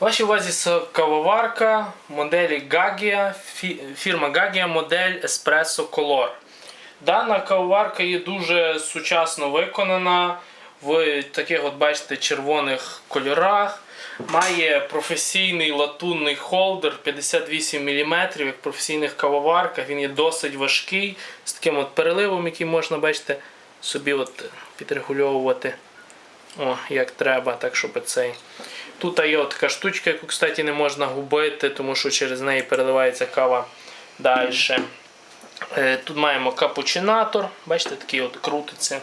Вашій увазі кавоварка моделі Gagia, фірма Gagia модель Espresso Color. Дана кавоварка є дуже сучасно виконана в таких, от бачите, червоних кольорах. Має професійний латунний холдер 58 мм, як в професійних кавоварках. Він є досить важкий, з таким от переливом, який можна, бачите, собі от підрегульовувати о, як треба, так щоб цей. Тут є така штучка, яку, кстати, не можна губити, тому що через неї переливається кава далі. Е, Тут маємо капучинатор, бачите, такий от крутиться,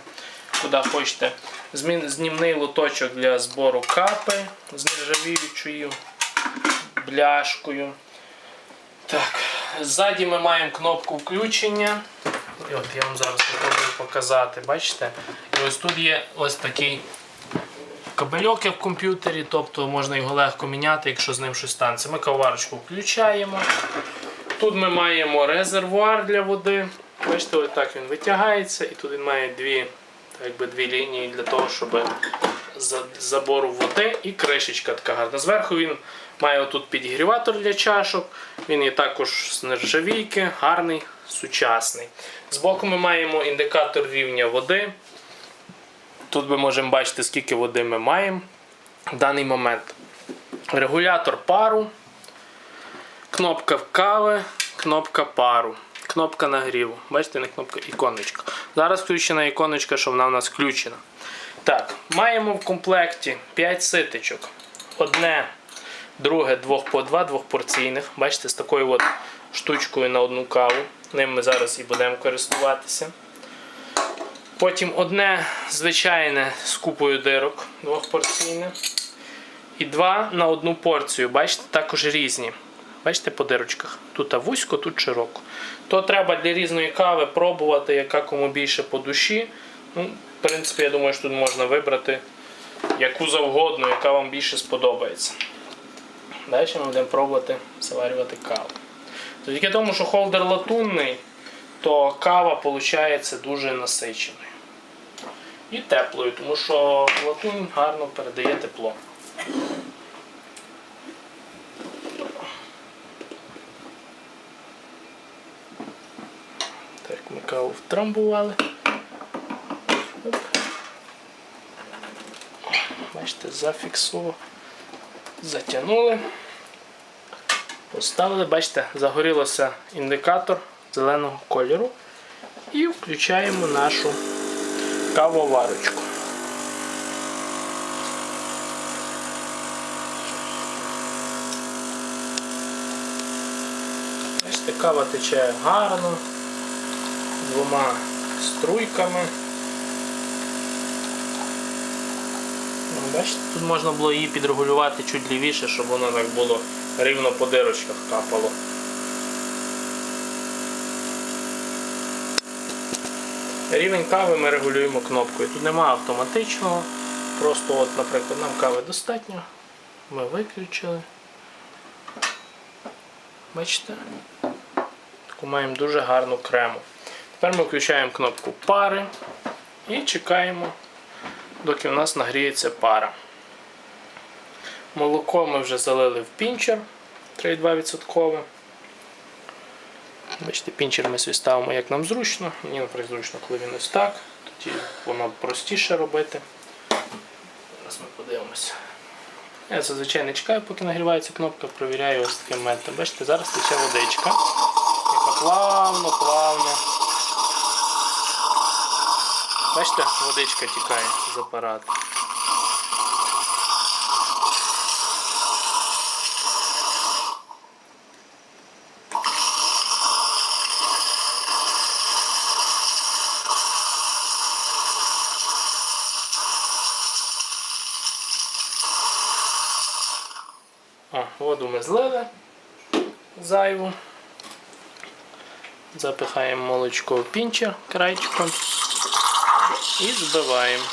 куди хочете. Знімний лоточок для збору капи з нержавіючою бляшкою. Так, ззаді ми маємо кнопку включення. І от я вам зараз спробую показати, бачите? І ось тут є ось такий кабельок як в комп'ютері, тобто можна його легко міняти, якщо з ним щось станеться. Ми каварочку включаємо. Тут ми маємо резервуар для води. Бачите, ось так він витягається, і тут він має дві, так якби дві лінії для того, щоб забору води і кришечка така гарна. Зверху він має тут підігріватор для чашок. Він є також з нержавійки, гарний, сучасний. Збоку ми маємо індикатор рівня води. Тут ми можемо бачити, скільки води ми маємо в даний момент. Регулятор пару, кнопка кави, кнопка пару, кнопка нагріву. Бачите, не кнопка іконочка. Зараз включена іконочка, що вона в нас включена. Так, маємо в комплекті 5 ситечок. Одне, друге, двох по два, двохпорційних. Бачите, з такою от штучкою на одну каву. Ним ми зараз і будемо користуватися. Потім одне звичайне з купою дирок двохпорційне. І два на одну порцію. Бачите, також різні. Бачите по дирочках. Тут вузько, тут широко. То треба для різної кави пробувати, яка кому більше по душі. Ну, в принципі, я думаю, що тут можна вибрати яку завгодно, яка вам більше сподобається. Далі ми будемо пробувати заварювати каву. Завдяки тому, що холдер латунний, то кава виходить дуже насиченою. І теплою, тому що латунь гарно передає тепло. Так, ми каву втрамбували. Бачите, зафіксував. Затягнули. Поставили, бачите, загорілося індикатор зеленого кольору. І включаємо нашу кавоварочку. Бачите, кава тече гарно, двома струйками. Ну, Бачите, тут можна було її підрегулювати чуть лівіше, щоб воно так було рівно по дирочках капало. Рівень кави ми регулюємо кнопкою. Тут немає автоматичного. Просто, от, наприклад, нам кави достатньо. Ми виключили. Бачите? Таку маємо дуже гарну крему. Тепер ми включаємо кнопку пари і чекаємо, доки у нас нагріється пара. Молоко ми вже залили в пінчер 3,2%. Бачите, пінчер ми ставимо як нам зручно. Мені, наприклад, зручно, коли він ось так. Тоді воно простіше робити. Зараз ми подивимося. Я зазвичай не чекаю, поки нагрівається кнопка, провіряю ось таким методом. Бачите, зараз тече водичка, яка плавно, плавно. Бачите, водичка тікає з апарату. О, воду ми злили зайву. Запихаємо молочко в пінчер крайчиком і збиваємо.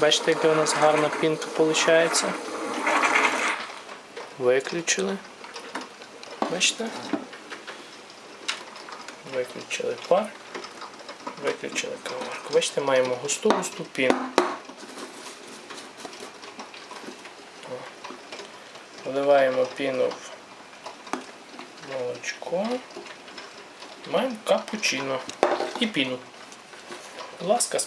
Бачите, яка у нас гарна пінка виходить. Виключили. Бачите? Виключили пар. Виключили кавоварку. Бачите, маємо густу густу піну. Вливаємо піну в молочко. Маємо капучино і піну. Будь ласка,